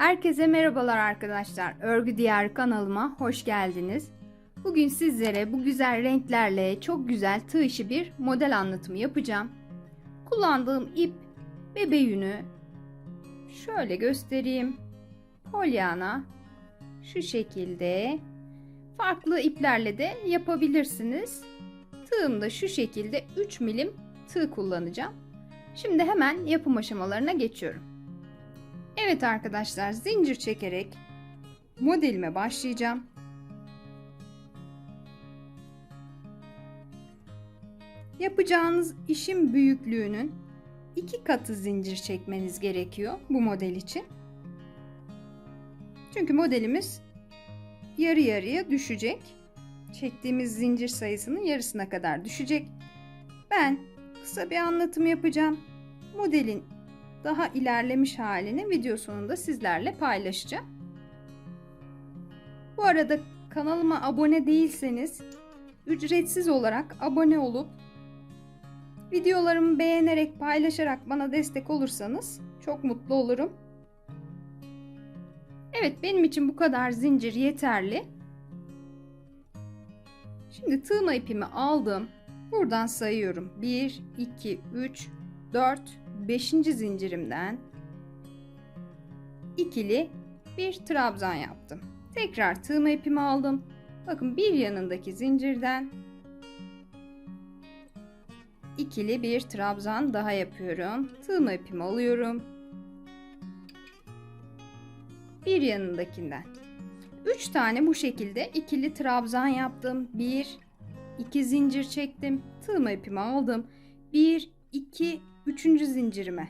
Herkese merhabalar arkadaşlar. Örgü Diyarı kanalıma hoş geldiniz. Bugün sizlere bu güzel renklerle çok güzel tığ işi bir model anlatımı yapacağım. Kullandığım ip bebe yünü şöyle göstereyim. Polyana şu şekilde farklı iplerle de yapabilirsiniz. Tığım da şu şekilde 3 milim tığ kullanacağım. Şimdi hemen yapım aşamalarına geçiyorum. Evet arkadaşlar zincir çekerek modelime başlayacağım. Yapacağınız işin büyüklüğünün iki katı zincir çekmeniz gerekiyor bu model için. Çünkü modelimiz yarı yarıya düşecek. Çektiğimiz zincir sayısının yarısına kadar düşecek. Ben kısa bir anlatım yapacağım. Modelin daha ilerlemiş halini video sonunda sizlerle paylaşacağım. Bu arada kanalıma abone değilseniz ücretsiz olarak abone olup videolarımı beğenerek paylaşarak bana destek olursanız çok mutlu olurum. Evet benim için bu kadar zincir yeterli. Şimdi tığma ipimi aldım. Buradan sayıyorum. 1, 2, 3, 4, 5. zincirimden ikili bir trabzan yaptım. Tekrar tığma ipimi aldım. Bakın bir yanındaki zincirden ikili bir trabzan daha yapıyorum. Tığma ipimi alıyorum. Bir yanındakinden 3 tane bu şekilde ikili trabzan yaptım. 1 2 zincir çektim. Tığma ipimi aldım. 1 2 üçüncü zincirime.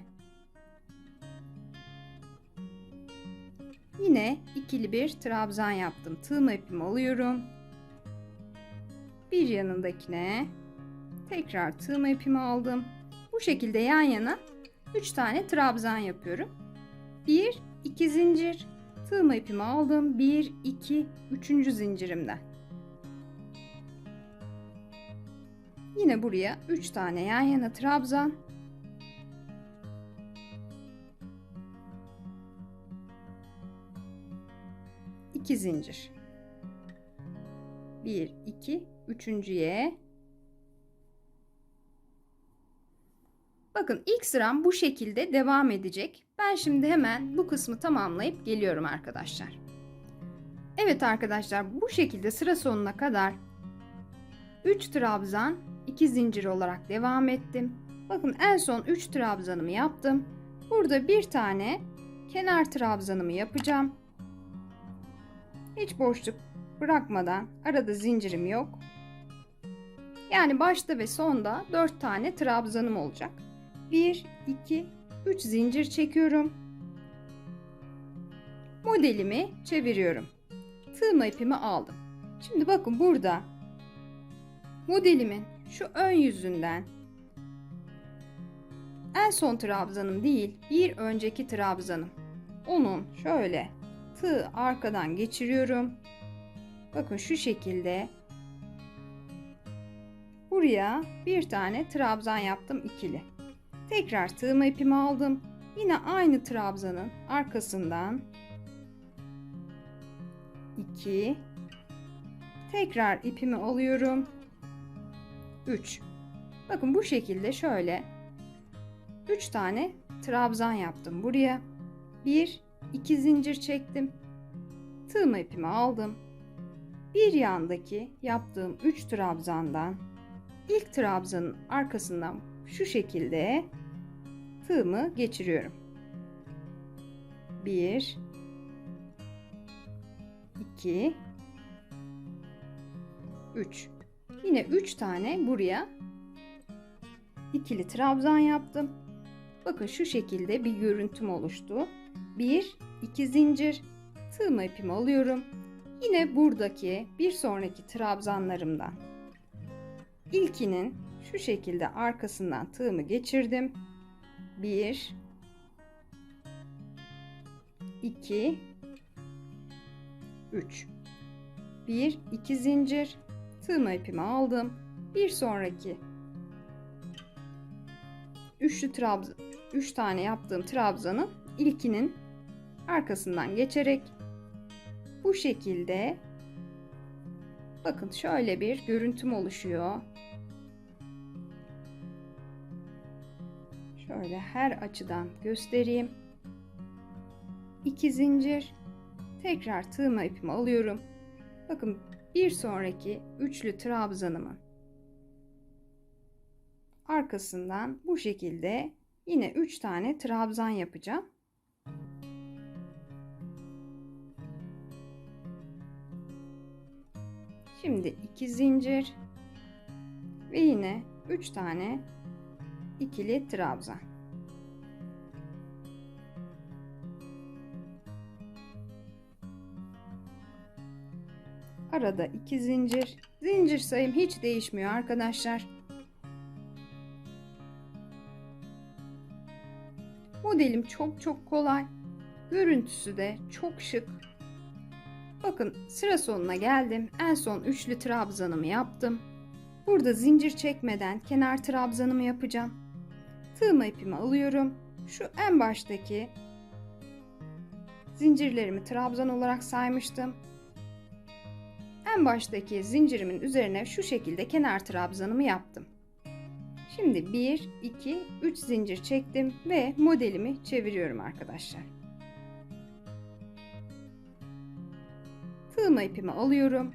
Yine ikili bir trabzan yaptım. Tığma ipimi alıyorum. Bir yanındakine tekrar tığma ipimi aldım. Bu şekilde yan yana 3 tane trabzan yapıyorum. 1 2 zincir. Tığma ipimi aldım. 1 2 3. zincirimden. Yine buraya 3 tane yan yana trabzan 2 zincir. 1 2 üçüncüye Bakın ilk sıram bu şekilde devam edecek. Ben şimdi hemen bu kısmı tamamlayıp geliyorum arkadaşlar. Evet arkadaşlar bu şekilde sıra sonuna kadar 3 trabzan 2 zincir olarak devam ettim. Bakın en son 3 trabzanımı yaptım. Burada bir tane kenar trabzanımı yapacağım. Hiç boşluk bırakmadan arada zincirim yok. Yani başta ve sonda 4 tane trabzanım olacak. 1 2 3 zincir çekiyorum. Modelimi çeviriyorum. Tığma ipimi aldım. Şimdi bakın burada modelimin şu ön yüzünden en son trabzanım değil bir önceki trabzanım. Onun şöyle tığ arkadan geçiriyorum. Bakın şu şekilde buraya bir tane trabzan yaptım ikili. Tekrar tığma ipimi aldım. Yine aynı trabzanın arkasından 2 tekrar ipimi alıyorum. 3 Bakın bu şekilde şöyle 3 tane trabzan yaptım buraya. 1 2 zincir çektim. Tığma ipimi aldım. Bir yandaki yaptığım 3 trabzandan ilk trabzanın arkasından şu şekilde tığımı geçiriyorum. 1 2 3 Yine 3 tane buraya ikili trabzan yaptım. Bakın şu şekilde bir görüntüm oluştu. 1 2 zincir tığma ipimi alıyorum. Yine buradaki bir sonraki trabzanlarımdan ilkinin şu şekilde arkasından tığımı geçirdim. 1 2 3 1 2 zincir tığma ipimi aldım. Bir sonraki üçlü trabzan 3 tane yaptığım trabzanın ilkinin arkasından geçerek bu şekilde bakın şöyle bir görüntüm oluşuyor. Şöyle her açıdan göstereyim. 2 zincir tekrar tığma ipimi alıyorum. Bakın bir sonraki üçlü trabzanımın arkasından bu şekilde yine 3 tane trabzan yapacağım. Şimdi 2 zincir ve yine 3 tane ikili trabzan. Arada 2 zincir. Zincir sayım hiç değişmiyor arkadaşlar. Modelim çok çok kolay. Görüntüsü de çok şık. Bakın sıra sonuna geldim. En son üçlü trabzanımı yaptım. Burada zincir çekmeden kenar trabzanımı yapacağım. Tığma ipimi alıyorum. Şu en baştaki zincirlerimi trabzan olarak saymıştım. En baştaki zincirimin üzerine şu şekilde kenar trabzanımı yaptım. Şimdi 1, 2, 3 zincir çektim ve modelimi çeviriyorum arkadaşlar. Tığma ipimi alıyorum.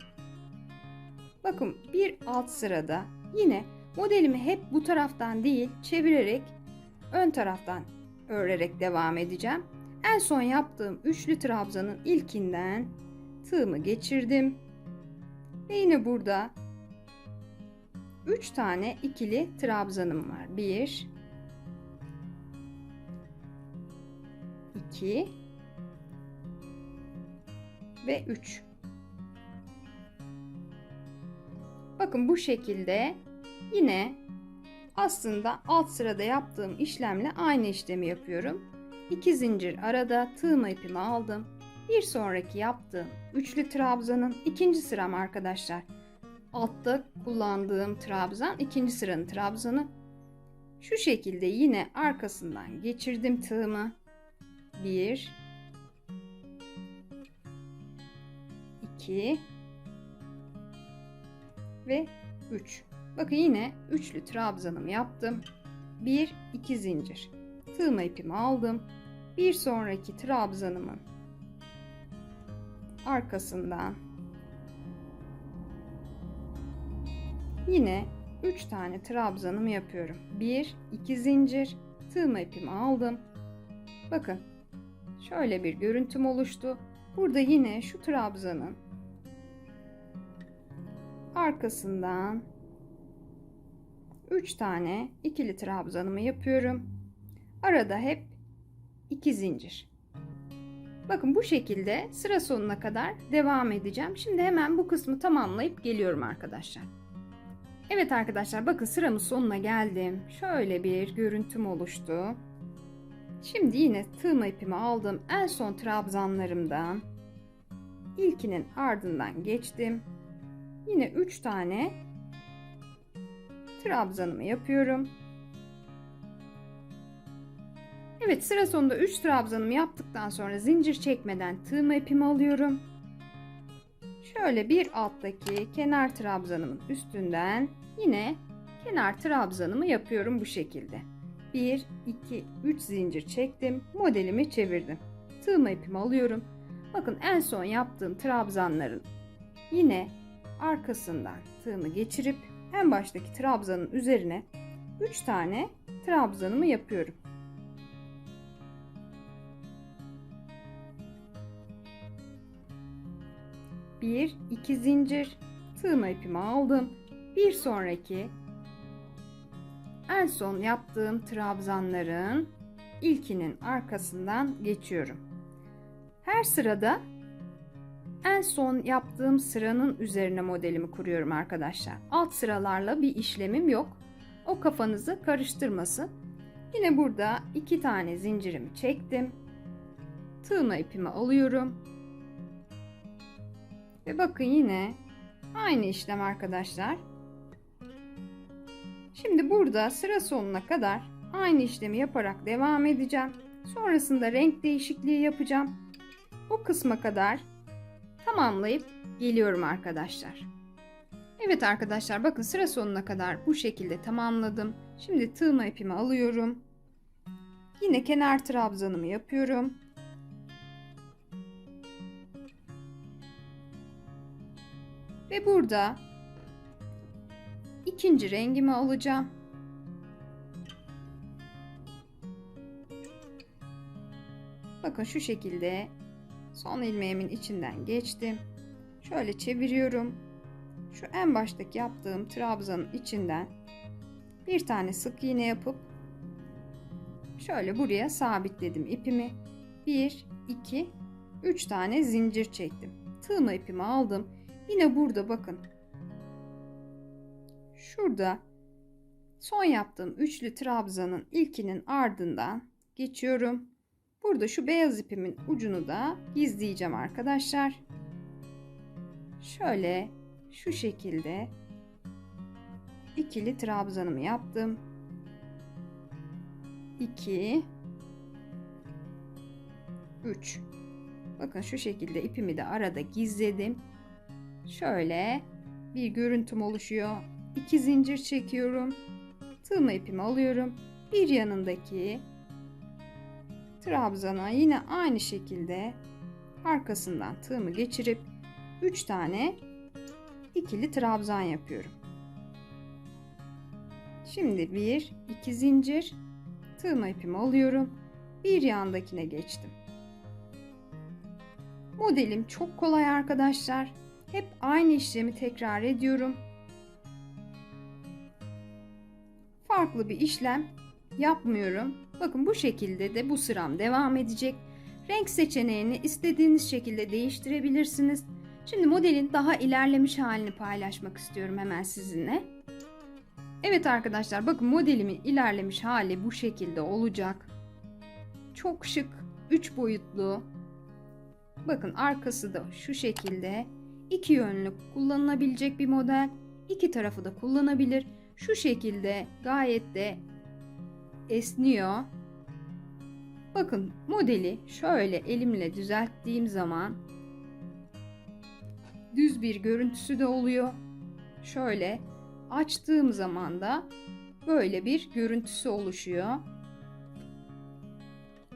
Bakın bir alt sırada yine modelimi hep bu taraftan değil çevirerek ön taraftan örerek devam edeceğim. En son yaptığım üçlü trabzanın ilkinden tığımı geçirdim. Ve yine burada 3 tane ikili trabzanım var. 1 2 ve 3. Bakın bu şekilde yine aslında alt sırada yaptığım işlemle aynı işlemi yapıyorum. 2 zincir arada tığma ipimi aldım. Bir sonraki yaptığım üçlü trabzanın ikinci sıram arkadaşlar. Altta kullandığım trabzan ikinci sıranın trabzanı. Şu şekilde yine arkasından geçirdim tığımı. 1 2 ve 3. Bakın yine üçlü trabzanımı yaptım. 1 2 zincir. Tığma ipimi aldım. Bir sonraki trabzanımın arkasından yine 3 tane trabzanımı yapıyorum. 1 2 zincir. Tığma ipimi aldım. Bakın şöyle bir görüntüm oluştu. Burada yine şu trabzanın arkasından 3 tane ikili trabzanımı yapıyorum. Arada hep 2 zincir. Bakın bu şekilde sıra sonuna kadar devam edeceğim. Şimdi hemen bu kısmı tamamlayıp geliyorum arkadaşlar. Evet arkadaşlar bakın sıramın sonuna geldim. Şöyle bir görüntüm oluştu. Şimdi yine tığma ipimi aldım. En son trabzanlarımdan ilkinin ardından geçtim. Yine 3 tane trabzanımı yapıyorum. Evet sıra sonunda 3 trabzanımı yaptıktan sonra zincir çekmeden tığma ipimi alıyorum. Şöyle bir alttaki kenar trabzanımın üstünden yine kenar trabzanımı yapıyorum bu şekilde. 1, 2, 3 zincir çektim. Modelimi çevirdim. Tığma ipimi alıyorum. Bakın en son yaptığım trabzanların yine arkasından tığımı geçirip en baştaki trabzanın üzerine 3 tane trabzanımı yapıyorum. Bir, iki zincir tığma ipimi aldım. Bir sonraki en son yaptığım trabzanların ilkinin arkasından geçiyorum. Her sırada en son yaptığım sıranın üzerine modelimi kuruyorum arkadaşlar. Alt sıralarla bir işlemim yok. O kafanızı karıştırmasın. Yine burada iki tane zincirimi çektim. Tığma ipimi alıyorum. Ve bakın yine aynı işlem arkadaşlar. Şimdi burada sıra sonuna kadar aynı işlemi yaparak devam edeceğim. Sonrasında renk değişikliği yapacağım. o kısma kadar tamamlayıp geliyorum arkadaşlar. Evet arkadaşlar bakın sıra sonuna kadar bu şekilde tamamladım. Şimdi tığma ipimi alıyorum. Yine kenar trabzanımı yapıyorum. Ve burada ikinci rengimi alacağım. Bakın şu şekilde son ilmeğimin içinden geçtim. Şöyle çeviriyorum. Şu en baştaki yaptığım trabzanın içinden bir tane sık iğne yapıp şöyle buraya sabitledim ipimi. 1 2 3 tane zincir çektim. Tığma ipimi aldım. Yine burada bakın. Şurada son yaptığım üçlü trabzanın ilkinin ardından geçiyorum. Burada şu beyaz ipimin ucunu da gizleyeceğim arkadaşlar. Şöyle şu şekilde ikili trabzanımı yaptım. 2 3 Bakın şu şekilde ipimi de arada gizledim. Şöyle bir görüntüm oluşuyor. 2 zincir çekiyorum. Tığma ipimi alıyorum. Bir yanındaki trabzana yine aynı şekilde arkasından tığımı geçirip 3 tane ikili trabzan yapıyorum. Şimdi 1 2 zincir tığma ipimi alıyorum. Bir yandakine geçtim. Modelim çok kolay arkadaşlar. Hep aynı işlemi tekrar ediyorum. Farklı bir işlem yapmıyorum. Bakın bu şekilde de bu sıram devam edecek. Renk seçeneğini istediğiniz şekilde değiştirebilirsiniz. Şimdi modelin daha ilerlemiş halini paylaşmak istiyorum hemen sizinle. Evet arkadaşlar bakın modelimin ilerlemiş hali bu şekilde olacak. Çok şık, 3 boyutlu. Bakın arkası da şu şekilde. iki yönlü kullanılabilecek bir model. İki tarafı da kullanabilir. Şu şekilde gayet de esniyor. Bakın modeli şöyle elimle düzelttiğim zaman düz bir görüntüsü de oluyor. Şöyle açtığım zaman da böyle bir görüntüsü oluşuyor.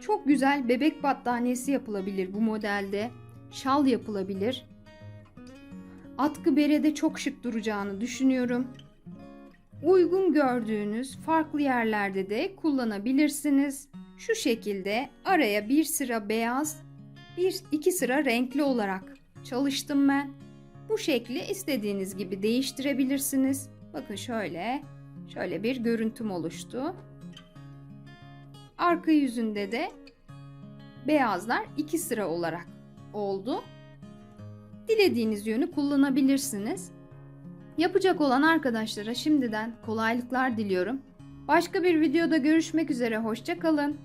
Çok güzel bebek battaniyesi yapılabilir bu modelde. Şal yapılabilir. Atkı berede çok şık duracağını düşünüyorum. Uygun gördüğünüz farklı yerlerde de kullanabilirsiniz. Şu şekilde araya bir sıra beyaz, bir iki sıra renkli olarak çalıştım ben. Bu şekli istediğiniz gibi değiştirebilirsiniz. Bakın şöyle, şöyle bir görüntüm oluştu. Arka yüzünde de beyazlar iki sıra olarak oldu. Dilediğiniz yönü kullanabilirsiniz. Yapacak olan arkadaşlara şimdiden kolaylıklar diliyorum. Başka bir videoda görüşmek üzere. Hoşçakalın.